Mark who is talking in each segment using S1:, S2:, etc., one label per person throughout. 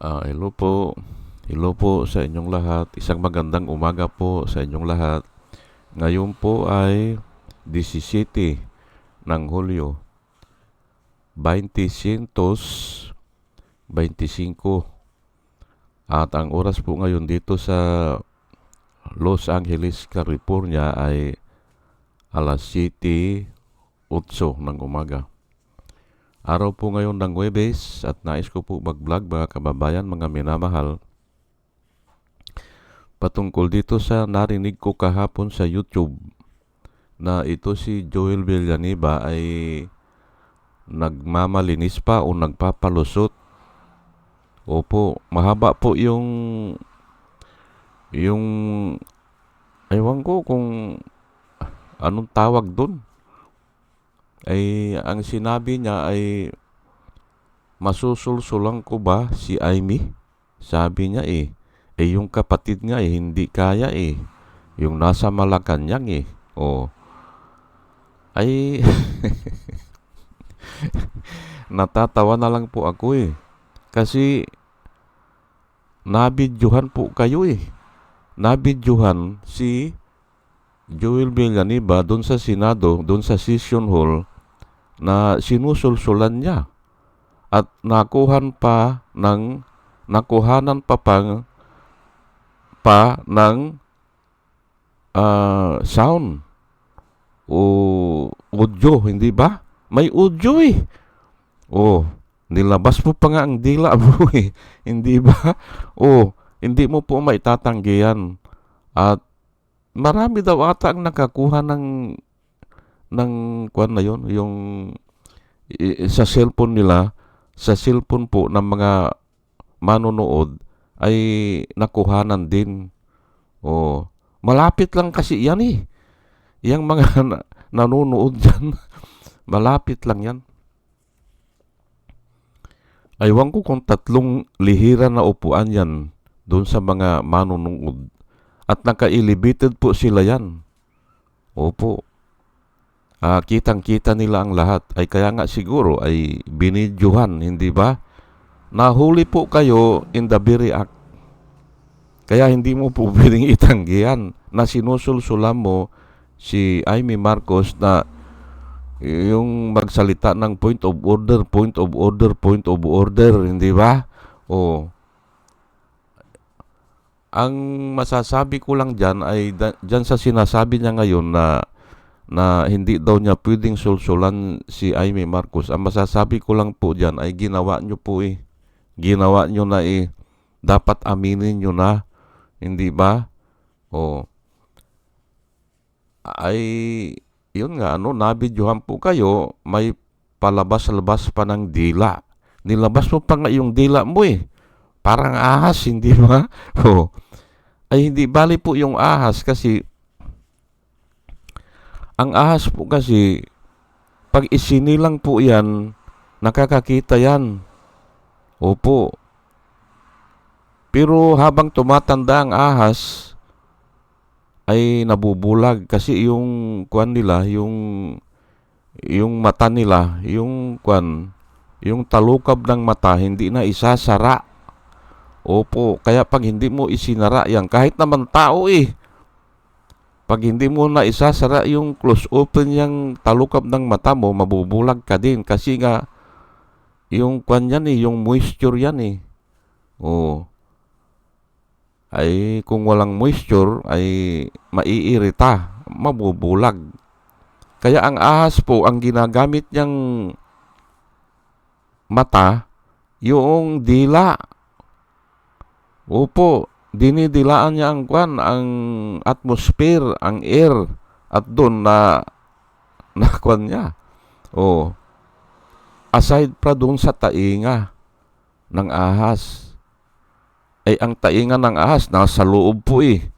S1: Ah, hello po. Hello po sa inyong lahat. Isang magandang umaga po sa inyong lahat. Ngayon po ay 17 ng Hulyo 2025 at ang oras po ngayon dito sa Los Angeles, California ay alas 7.08 ng umaga. Araw po ngayon ng Webes at nais ko po mag-vlog mga kababayan, mga minamahal. Patungkol dito sa narinig ko kahapon sa YouTube na ito si Joel Villanueva ay nagmamalinis pa o nagpapalusot. Opo, mahaba po yung yung ewan ko kung anong tawag doon ay ang sinabi niya ay masusulsulang ko ba si Amy? Sabi niya eh. Eh yung kapatid niya eh hindi kaya eh. Yung nasa Malacanang eh. O. Ay natatawa na lang po ako eh. Kasi nabidyohan po kayo eh. Nabidyohan si Joel Villanueva doon sa Senado, doon sa session hall na sinusulsulan niya at nakuhan pa ng nakuhanan pa pang pa ng uh, sound o audio, hindi ba? May audio eh. Oh, nilabas mo pa nga ang dila mo eh. hindi ba? Oh, hindi mo po maitatanggihan. At marami daw ata ang nakakuha ng ng kwan na yon yung sa cellphone nila sa cellphone po ng mga manonood ay nakuhanan din. O malapit lang kasi yan eh. Yung mga na, nanonood dyan malapit lang yan. Aywan ko kung tatlong lihira na upuan yan doon sa mga manonood. At naka-elevated po sila yan. Opo uh, kitang-kita nila ang lahat. Ay kaya nga siguro ay binidyohan, hindi ba? Nahuli po kayo in the very act. Kaya hindi mo po pwedeng itanggihan na sinusulsulan mo si Amy Marcos na yung magsalita ng point of order, point of order, point of order, hindi ba? O ang masasabi ko lang dyan ay dyan sa sinasabi niya ngayon na na hindi daw niya pwedeng sulsulan si Amy Marcos. Ang masasabi ko lang po diyan ay ginawa niyo po eh. Ginawa niyo na eh. Dapat aminin niyo na. Hindi ba? O. Ay, yun nga, ano, nabidyohan po kayo, may palabas-labas pa ng dila. Nilabas mo pa nga yung dila mo eh. Parang ahas, hindi ba? O. Ay, hindi bali po yung ahas kasi ang ahas po kasi, pag isinilang po yan, nakakakita yan. Opo. Pero habang tumatanda ang ahas, ay nabubulag kasi yung kwan nila, yung yung mata nila, yung kwan, yung talukab ng mata hindi na isasara. Opo, kaya pag hindi mo isinara yan, kahit naman tao eh, pag hindi mo na isasara yung close open yung talukap ng mata mo, mabubulag ka din. Kasi nga, yung kwan yan eh, yung moisture yan eh. Oo. Ay, kung walang moisture, ay maiirita, mabubulag. Kaya ang ahas po, ang ginagamit niyang mata, yung dila. Opo, dinidilaan niya ang kwan, ang atmosphere, ang air, at doon na na niya. Oh. Aside pa doon sa tainga ng ahas. Ay ang tainga ng ahas nasa loob po eh.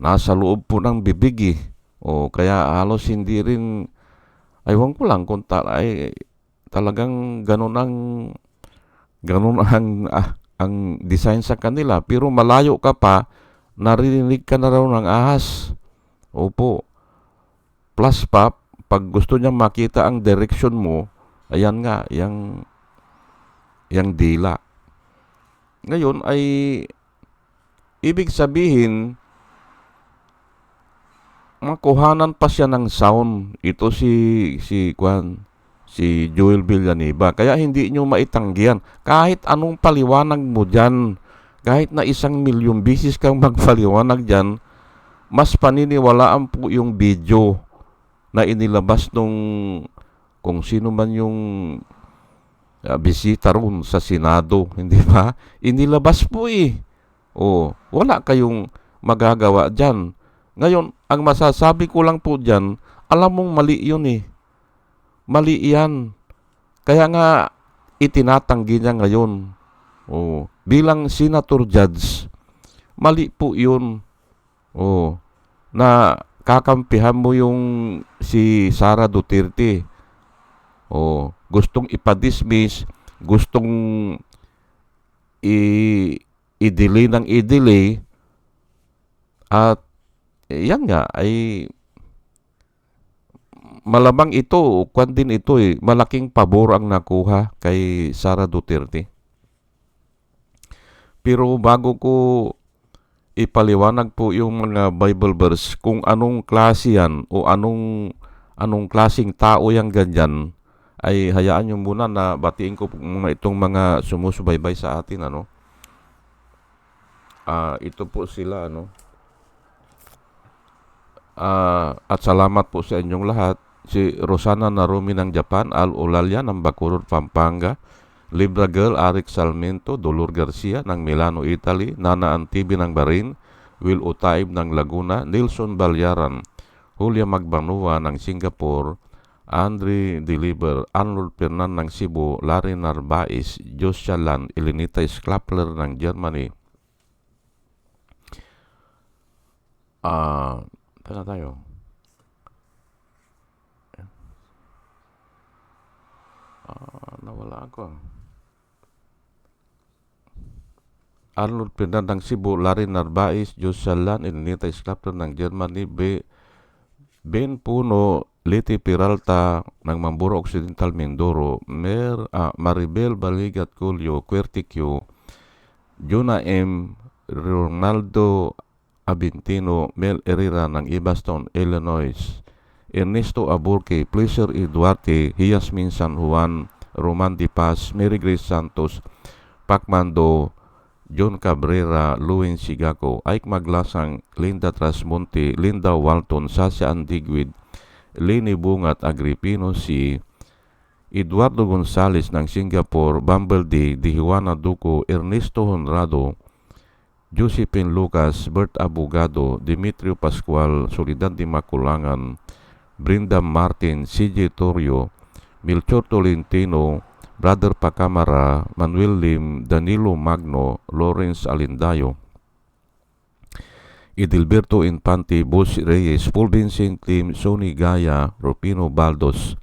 S1: Nasa loob po ng bibig eh. Oh, kaya halos hindi rin aywan ko lang kung ta ay talagang ganun ang ganun ang ah, ang design sa kanila pero malayo ka pa narinig ka na raw ng ahas. Opo. Plus pa pag gusto niya makita ang direction mo ayan nga yang yang dila. Ngayon ay ibig sabihin makuhanan pa siya ng sound. Ito si si Kwan si Joel Villanueva kaya hindi nyo maitanggihan kahit anong paliwanag mo dyan kahit na isang milyong bisis kang magpaliwanag dyan mas paniniwalaan po yung video na inilabas nung kung sino man yung uh, bisita ron sa Senado, hindi ba? Inilabas po eh. O, wala kayong magagawa dyan. Ngayon, ang masasabi ko lang po dyan, alam mong mali yun eh. Mali yan. Kaya nga, itinatanggi niya ngayon. O, bilang senator judge, mali po yun. O, na kakampihan mo yung si Sara Duterte. O, gustong ipadismiss, gustong i i-delay ng i-delay at yan nga ay malamang ito, kwan din ito eh, malaking pabor ang nakuha kay Sara Duterte. Pero bago ko ipaliwanag po yung mga Bible verse kung anong klase yan o anong anong klasing tao yang ganyan ay hayaan nyo muna na batiin ko muna itong mga sumusubaybay sa atin ano? Uh, ito po sila ano? Uh, at salamat po sa inyong lahat si Rosana Narumi ng Japan Al Ulalya ng Bacolod Pampanga Libra Girl Arik Salmento Dolor Garcia ng Milano Italy Nana Antibi ng Barin Will Utaib ng Laguna Nilson Balyaran Julia Magbanua ng Singapore Andre Deliver, Arnold Fernan ng Cebu, Larry Narbais, Josia Lan, Elenita Sklapler ng Germany. Ah, uh, tayo. Ah, nawala ako. Arnold Fernan ng Cebu, Larry Narbais, Josia Lan, Elenita Sklapler ng Germany, B. Ben Puno, Liti Peralta ng Mamburo Occidental Mindoro, Mer, ah, Maribel Baligat Culio, Querticio, Juna M. Ronaldo Abintino, Mel Herrera ng Ibaston, Illinois, Ernesto Aburque, Pleasure E. Duarte, Hiasmin San Juan, Roman Di Paz, Mary Grace Santos, Pacmando, John Cabrera, Luwin Sigaco, Ike Maglasang, Linda Trasmonte, Linda Walton, Sasha Andigwid, Leni Bungat Agripino si Eduardo Gonzales ng Singapore, Bumblebee, Dihiwana Duco, Ernesto Honrado, Josephine Lucas, Bert Abogado, Dimitrio Pascual, Solidad de Maculangan, Brenda Martin, CJ Torrio, Milchor Tolentino, Brother Pacamara, Manuel Lim, Danilo Magno, Lawrence Alindayo, Edilberto Infante, Boss Reyes, Paul Vincent Lim, Sony Gaya, Rupino Baldos,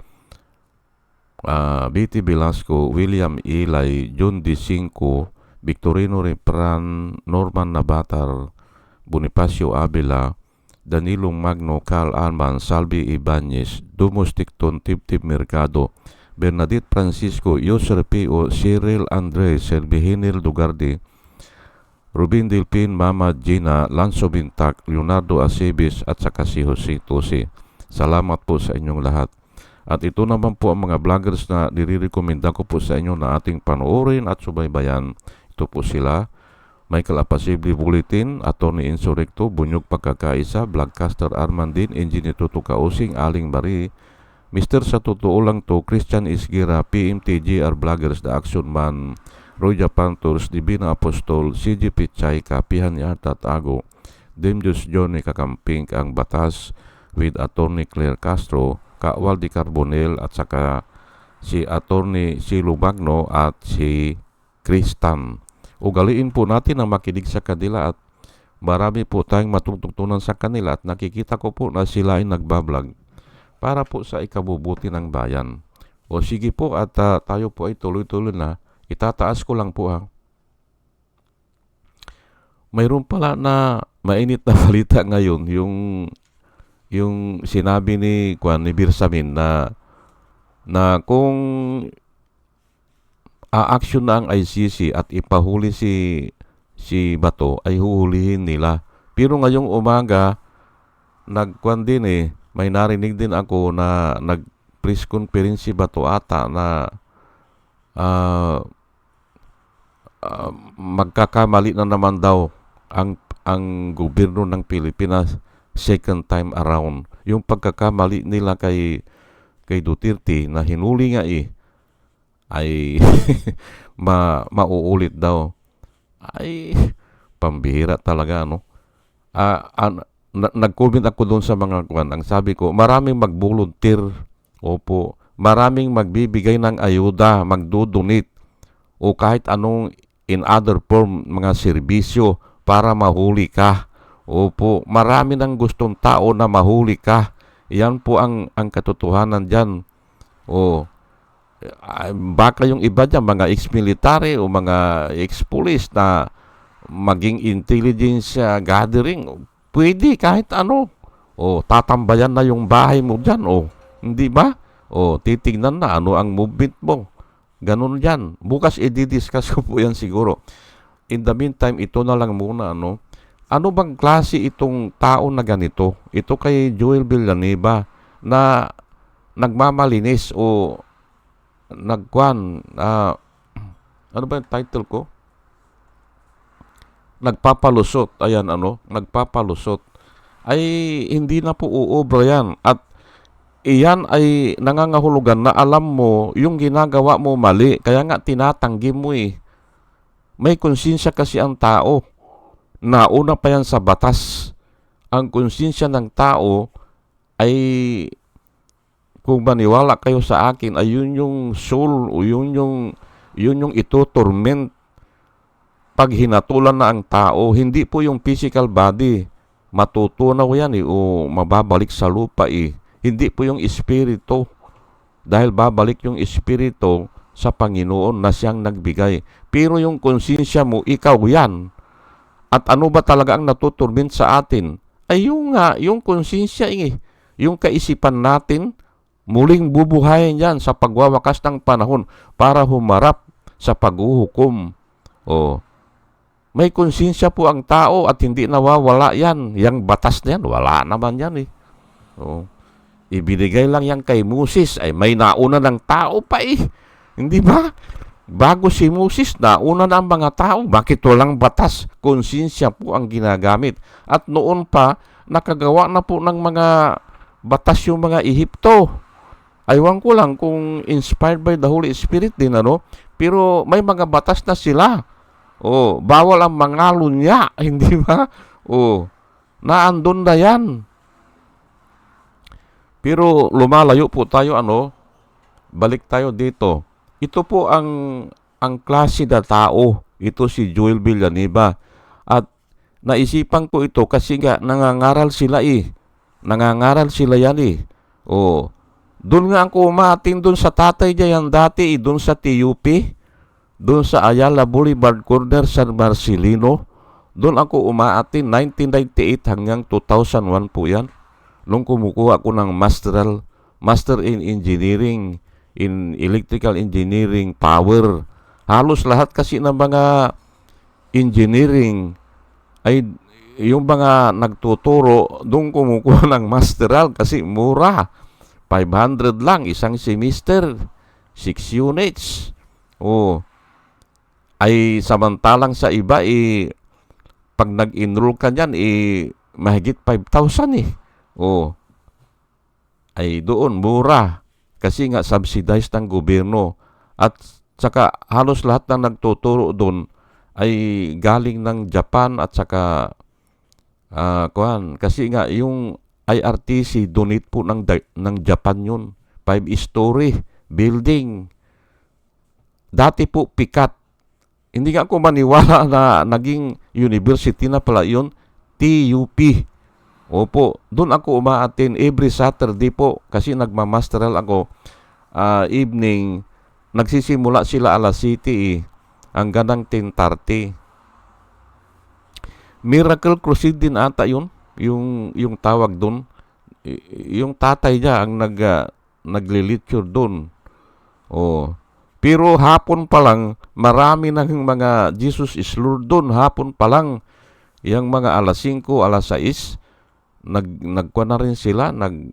S1: uh, B.T. Velasco, William Ilay, John D. Cinco, Victorino Repran, Norman Nabatar, Bonifacio Abela, Danilo Magno, Carl Alman, Salvi Ibanez, Dumus Ticton, Tip Mercado, Bernadette Francisco, Yoser P.O., Cyril Andres, Selvihinil Dugardi, Rubin Dilpin, Mama Gina, Lanzo Bintak, Leonardo Acebis at saka si Jose Tose. Salamat po sa inyong lahat. At ito naman po ang mga vloggers na nirirekomenda ko po sa inyo na ating panoorin at subaybayan. Ito po sila. Michael Apasibli Bulletin Atoni Insurikto, Bunyuk PKK Isa, Blackcaster Armandin, Engineer Tuka Using, Aling Bari, Mister Satu Tu Ulang Tu, Christian Isgira, PMTG, Arblagers, Da Aksun Man, Roja Panturs, Dibina Apostol, CJ Pichai, Kapihan Yartat Ago, Demjus Joni Kakamping, Ang Batas, with Attorney Claire Castro, Kak Waldi Carbonel, at saka si Attorney si Lubagno at si Kristan. Ugaliin po natin ang makinig sa kanila at marami po tayong matututunan sa kanila at nakikita ko po na sila ay nagbablog para po sa ikabubuti ng bayan. O sige po at uh, tayo po ay tuloy-tuloy na Itataas ko lang po ha. Mayroon pala na mainit na balita ngayon yung yung sinabi ni Juan ni Birsamin na na kung a-action na ang ICC at ipahuli si si Bato ay huhulihin nila. Pero ngayong umaga nagkwan din eh may narinig din ako na nag press conference si Bato ata na ah, ah, magkakamali na naman daw ang ang gobyerno ng Pilipinas second time around. Yung pagkakamali nila kay kay Duterte na hinuli nga eh ay ma mauulit daw. Ay pambihira talaga no. Ah, an- na- nag-comment ako doon sa mga kwan. Ang sabi ko, maraming mag-volunteer. Opo. Maraming magbibigay ng ayuda, magdodonate o kahit anong in other form mga serbisyo para mahuli ka. Opo, marami nang gustong tao na mahuli ka. Yan po ang ang katotohanan diyan. O ah, baka yung iba dyan, mga ex-military o mga ex-police na maging intelligence ah, gathering, pwede kahit ano. O tatambayan na yung bahay mo dyan. O hindi ba? O titignan na ano ang movement mo. Ganun yan. Bukas i-discuss ko po yan siguro. In the meantime, ito na lang muna, ano. Ano bang klase itong tao na ganito? Ito kay Joel Villanueva na nagmamalinis o nagkwan, ah, ano ba yung title ko? Nagpapalusot. Ayan, ano, nagpapalusot. Ay, hindi na po uobra yan. At iyan ay nangangahulugan na alam mo yung ginagawa mo mali. Kaya nga tinatanggi mo eh. May konsensya kasi ang tao. Nauna pa yan sa batas. Ang konsensya ng tao ay kung maniwala kayo sa akin ay yun yung soul o yun yung yun yung ito torment pag hinatulan na ang tao hindi po yung physical body. Matutunaw yan eh, o mababalik sa lupa eh. Hindi po yung espiritu. Dahil babalik yung espiritu sa Panginoon na siyang nagbigay. Pero yung konsensya mo ikaw yan. At ano ba talaga ang natuturbin sa atin? Ay yung nga yung konsensya eh. Yung kaisipan natin muling bubuhayin yan sa pagwawakas ng panahon para humarap sa paghuhukom. O, may konsensya po ang tao at hindi nawawala yan. Yang batas na yan, wala naman yan eh. O, ibinigay lang yan kay Moses ay may nauna ng tao pa eh. Hindi ba? Bago si Moses, nauna na ang mga tao. Bakit walang batas? Konsensya po ang ginagamit. At noon pa, nakagawa na po ng mga batas yung mga Ehipto. Aywan ko lang kung inspired by the Holy Spirit din ano, pero may mga batas na sila. Oh, bawal ang mga lunya, hindi ba? Oh, naandun na yan. Pero lumalayo po tayo ano, balik tayo dito. Ito po ang ang klase na tao. Ito si Joel Villanueva. At naisipan ko ito kasi nga nangangaral sila eh. Nangangaral sila yan eh. Oh, doon nga ako umating doon sa tatay niya yan dati, eh, doon sa TUP, doon sa Ayala Boulevard Corner, San Marcelino. Doon ako umaatin, 1998 hanggang 2001 po yan. Nung kumukuha ako ng masteral, Master in Engineering, in Electrical Engineering, Power. Halos lahat kasi ng mga engineering ay yung mga nagtuturo, doon kumukuha ng masteral kasi mura. 500 lang isang semester 6 units. Oh ay samantalang sa iba eh pag nag-enroll ka niyan eh mahigit 5,000 eh. Oh ay doon mura. Kasi nga subsidized ng gobyerno. At saka halos lahat ng nagtuturo doon ay galing ng Japan at saka ah kuan kasi nga yung IRTC donate po ng ng Japan yun. Five story building. Dati po pikat. Hindi nga ako maniwala na naging university na pala yun. TUP. Opo, doon ako umaatin every Saturday po kasi nagmamasteral ako uh, evening. Nagsisimula sila alas City eh, hanggang ng 10.30. Miracle Crusade din ata yun yung yung tawag doon yung tatay niya ang nag uh, naglilitsure doon oh Pero hapon pa lang, marami ng mga Jesus is Lord doon. Hapon pa lang, yung mga alas 5, alas 6, nag, nagkuha na rin sila, nag,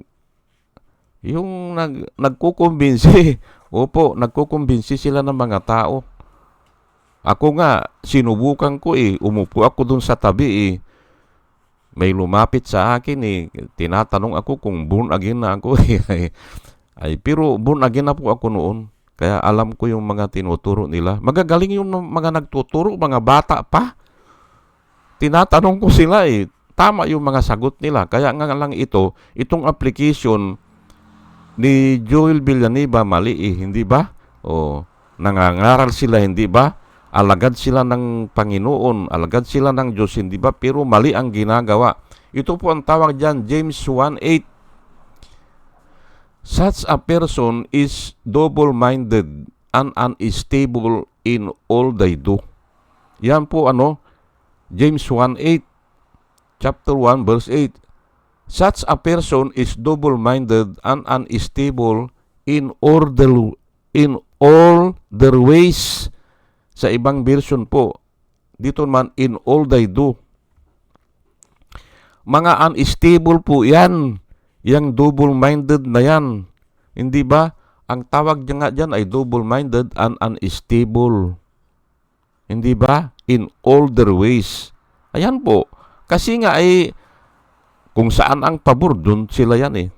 S1: yung nag, nagkukumbinsi. Opo, nagkukumbinsi sila ng mga tao. Ako nga, sinubukan ko eh. Umupo ako dun sa tabi eh. May lumapit sa akin eh. Tinatanong ako kung born again na ako eh. Ay, pero born again na po ako noon. Kaya alam ko yung mga tinuturo nila. Magagaling yung mga nagtuturo, mga bata pa. Tinatanong ko sila eh. Tama yung mga sagot nila. Kaya nga lang ito, itong application ni Joel Villanueva mali eh, hindi ba? O, nangangaral sila, hindi ba? Alagad sila ng Panginoon, alagad sila ng Diyos, hindi ba? Pero mali ang ginagawa. Ito po ang tawag dyan, James 1.8. Such a person is double-minded and unstable in all they do. Yan po ano, James 1.8, chapter 1, verse 8. Such a person is double-minded and unstable in all their, in all their ways. Sa ibang version po, dito man in all they do. Mga unstable po yan. Yang double-minded na yan. Hindi ba? Ang tawag niya nga dyan ay double-minded and unstable. Hindi ba? In all their ways. Ayan po. Kasi nga ay kung saan ang pabor, dun sila yan eh.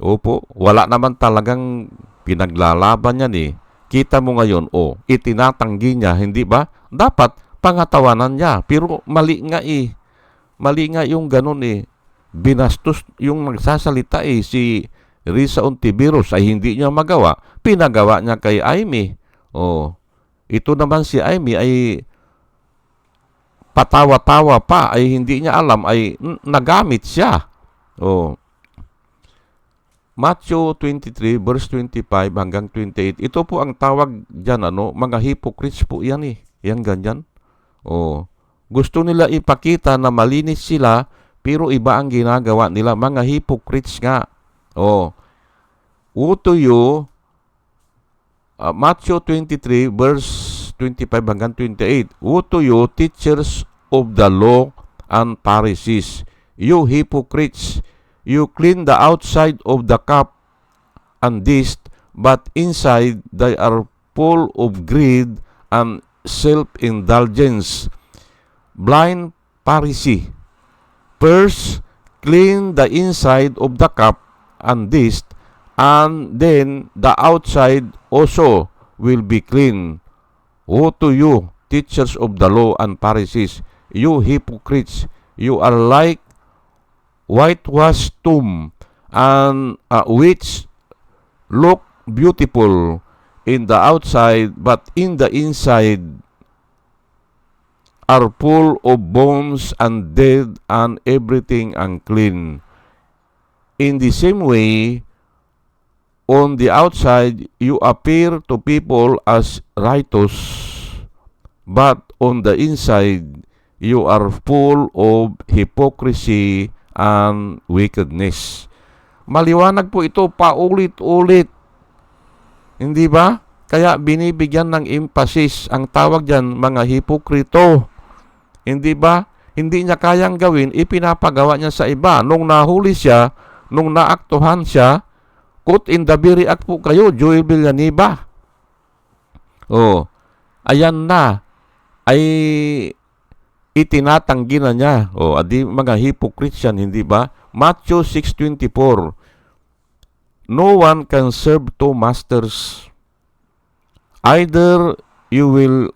S1: Opo, wala naman talagang pinaglalaban yan eh. Kita mo ngayon, oh, itinatanggi niya, hindi ba? Dapat pangatawanan niya. Pero mali nga eh. Mali nga yung ganun eh. Binastos yung nagsasalita eh. Si Risa Ontiveros ay hindi niya magawa. Pinagawa niya kay Amy. Oh, ito naman si Amy ay patawa-tawa pa ay hindi niya alam ay nagamit siya. Oh. Matthew 23 verse 25 hanggang 28. Ito po ang tawag diyan ano, mga hypocrites po 'yan eh. Yan ganyan. Oh. Gusto nila ipakita na malinis sila pero iba ang ginagawa nila. Mga hypocrites nga. Oh. Woe to you, uh, Matthew 23 verse 25 hanggang 28. Woe to you, teachers of the law and Pharisees, you hypocrites! You clean the outside of the cup and dish, but inside they are full of greed and self-indulgence. Blind Pharisee, first clean the inside of the cup and dish, and then the outside also will be clean. Woe to you, teachers of the law and Pharisees, you hypocrites! You are like whitewashed tomb, and uh, which look beautiful in the outside, but in the inside are full of bones and dead and everything unclean. In the same way, on the outside you appear to people as righteous, but on the inside you are full of hypocrisy and wickedness. Maliwanag po ito paulit-ulit. Hindi ba? Kaya binibigyan ng emphasis ang tawag diyan mga hipokrito. Hindi ba? Hindi niya kayang gawin, ipinapagawa niya sa iba. Nung nahuli siya, nung naaktuhan siya, Kut in the very act po kayo, Joel Villanueva. Oh, ayan na. Ay itinatanggi na niya. O, adi mga hypocrites yan, hindi ba? Matthew 6.24 No one can serve two masters. Either you will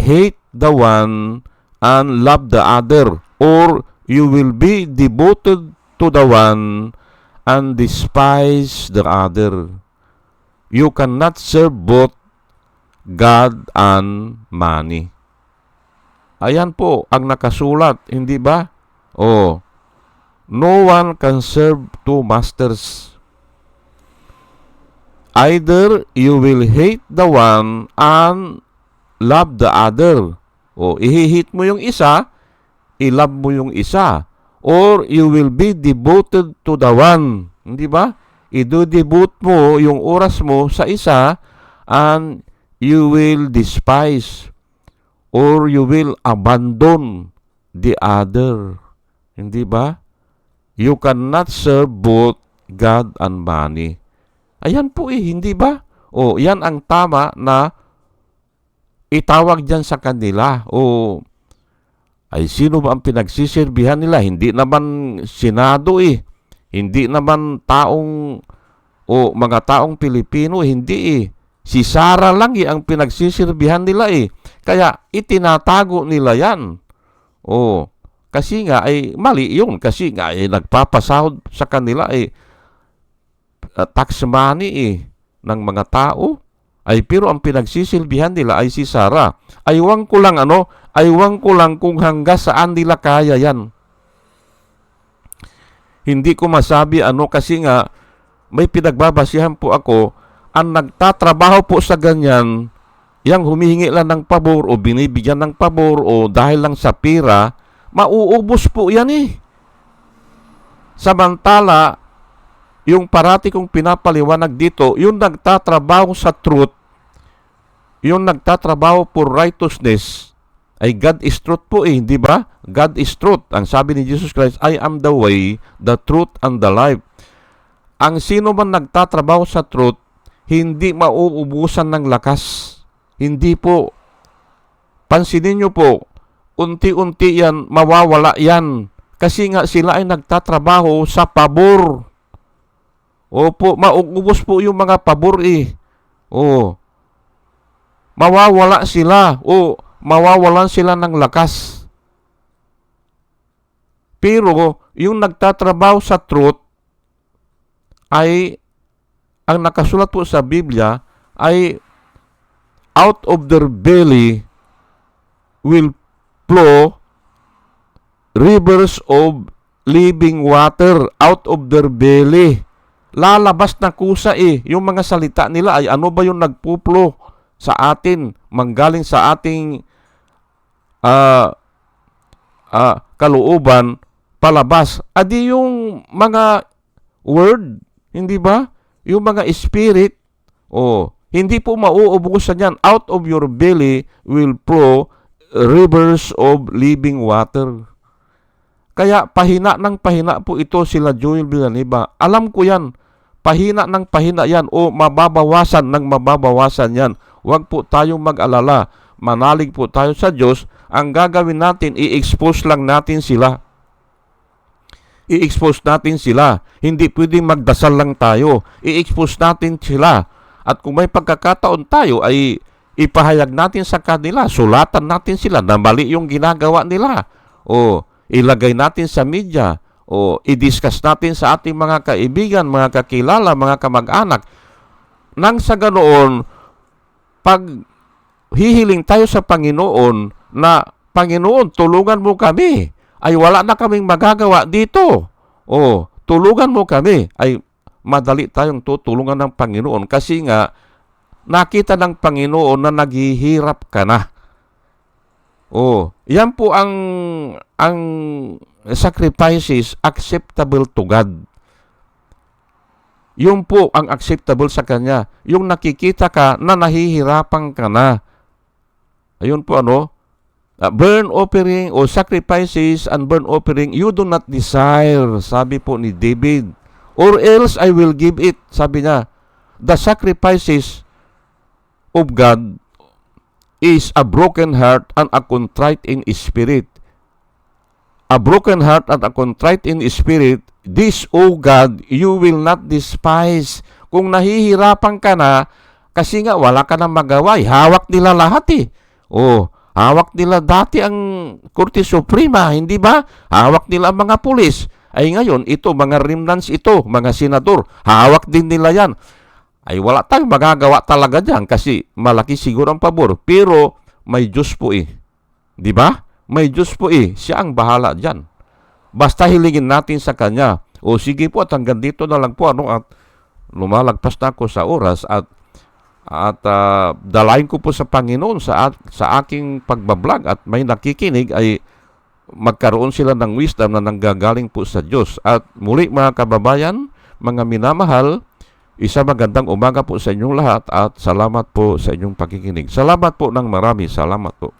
S1: hate the one and love the other, or you will be devoted to the one and despise the other. You cannot serve both God and money. Ayan po ang nakasulat, hindi ba? Oh, no one can serve two masters. Either you will hate the one and love the other. O, ihihit mo yung isa, ilove mo yung isa. Or you will be devoted to the one. Hindi ba? Ido-devote mo yung oras mo sa isa and you will despise or you will abandon the other. Hindi ba? You cannot serve both God and money. Ayan po eh, hindi ba? O, yan ang tama na itawag dyan sa kanila. O, ay sino ba ang pinagsisirbihan nila? Hindi naman Senado eh. Hindi naman taong o mga taong Pilipino, hindi eh. Si Sara lang eh ang pinagsisirbihan nila eh. Kaya itinatago nila yan. O, kasi nga ay mali yun. Kasi nga ay nagpapasahod sa kanila eh uh, tax money eh ng mga tao. Ay pero ang pinagsisilbihan nila ay si Sara. Aywan ko lang ano, aywan ko lang kung hangga saan nila kaya yan. Hindi ko masabi ano kasi nga may pinagbabasihan po ako ang nagtatrabaho po sa ganyan yang humihingi lang ng pabor o binibigyan ng pabor o dahil lang sa pira, mauubos po yan eh. Samantala, yung parati kong pinapaliwanag dito, yung nagtatrabaho sa truth, yung nagtatrabaho for righteousness, ay God is truth po eh, di ba? God is truth. Ang sabi ni Jesus Christ, I am the way, the truth, and the life. Ang sino man nagtatrabaho sa truth, hindi mauubusan ng lakas. Hindi po. Pansinin nyo po, unti-unti yan, mawawala yan. Kasi nga sila ay nagtatrabaho sa pabor. Opo, mauubos po yung mga pabor eh. O, mawawala sila. O, mawawalan sila ng lakas. Pero, yung nagtatrabaho sa truth, ay, ang nakasulat po sa Biblia, ay out of their belly will flow rivers of living water out of their belly. Lalabas na kusa eh. Yung mga salita nila ay ano ba yung nagpuplo sa atin, manggaling sa ating uh, uh, kalooban, palabas. Adi yung mga word, hindi ba? Yung mga spirit, oh, hindi po mauubusan yan. Out of your belly will flow rivers of living water. Kaya pahina ng pahina po ito sila Joel Villanueva. Alam ko yan. Pahina ng pahina yan o mababawasan ng mababawasan yan. Huwag po tayong mag-alala. Manalig po tayo sa Diyos. Ang gagawin natin, i-expose lang natin sila. I-expose natin sila. Hindi pwedeng magdasal lang tayo. I-expose natin sila. At kung may pagkakataon tayo ay ipahayag natin sa kanila, sulatan natin sila na mali yung ginagawa nila. O ilagay natin sa media o i-discuss natin sa ating mga kaibigan, mga kakilala, mga kamag-anak. Nang sa ganoon, pag hihiling tayo sa Panginoon na Panginoon, tulungan mo kami, ay wala na kaming magagawa dito. O, tulungan mo kami, ay madali tayong tutulungan ng Panginoon kasi nga nakita ng Panginoon na naghihirap ka na. Oh, yan po ang ang sacrifices acceptable to God. Yung po ang acceptable sa Kanya. Yung nakikita ka na nahihirapan ka na. Ayun po ano, uh, burn offering o sacrifices and burn offering you do not desire, sabi po ni David. Or else I will give it, sabi niya. The sacrifices of God is a broken heart and a contrite in spirit. A broken heart and a contrite in spirit, this, O God, you will not despise. Kung nahihirapan ka na, kasi nga wala ka nang magawa, eh, hawak nila lahat eh. Oh, hawak nila dati ang Korte Suprema, hindi ba? Hawak nila ang mga pulis. Ay ngayon, ito, mga remnants ito, mga senador, hawak din nila yan ay wala tayong magagawa talaga diyan kasi malaki siguro ang pabor. Pero may Diyos po eh. Di ba? May Diyos po eh. Siya ang bahala diyan. Basta hilingin natin sa Kanya. O sige po at hanggang dito na lang po ano at lumalagpas na ako sa oras at at uh, dalayin ko po sa Panginoon sa sa aking pagbablog at may nakikinig ay magkaroon sila ng wisdom na nanggagaling po sa Diyos. At muli mga kababayan, mga minamahal, Isa magandang umaga po sa inyong lahat at salamat po sa inyong pakikinig. Salamat po ng marami. Salamat po.